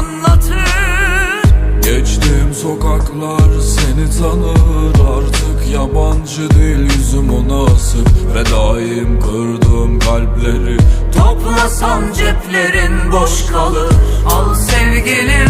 anlatır. Geçtiğim sokaklar seni tanır. Artık yabancı değil yüzüm ona asık. Ve daim kırdığım kalpleri Toplasan ceplerin boş kalır. Al sevgilim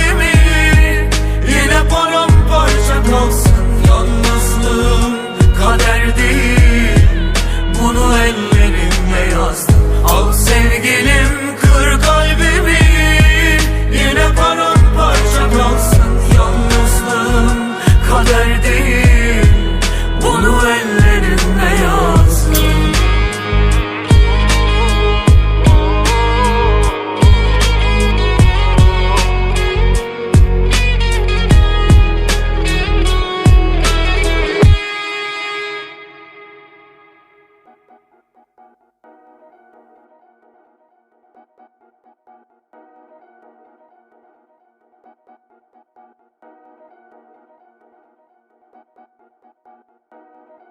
Thank you.